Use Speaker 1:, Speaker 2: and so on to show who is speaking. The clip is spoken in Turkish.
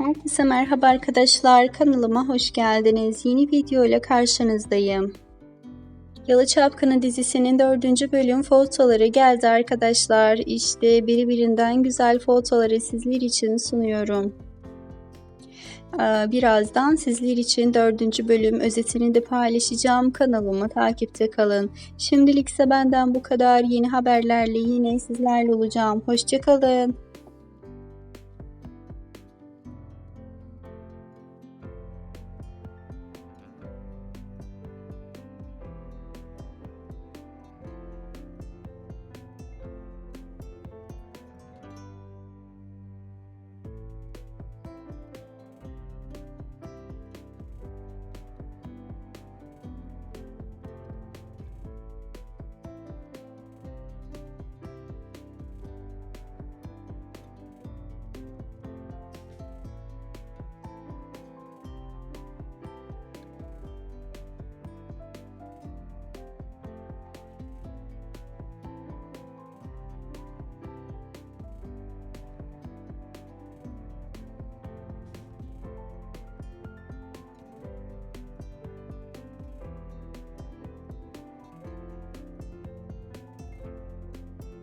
Speaker 1: Herkese merhaba arkadaşlar. Kanalıma hoş geldiniz. Yeni video ile karşınızdayım. Yalı Çapkını dizisinin dördüncü bölüm fotoları geldi arkadaşlar. İşte birbirinden güzel fotoları sizler için sunuyorum. Ee, birazdan sizler için dördüncü bölüm özetini de paylaşacağım. Kanalımı takipte kalın. Şimdilik ise benden bu kadar. Yeni haberlerle yine sizlerle olacağım. Hoşçakalın.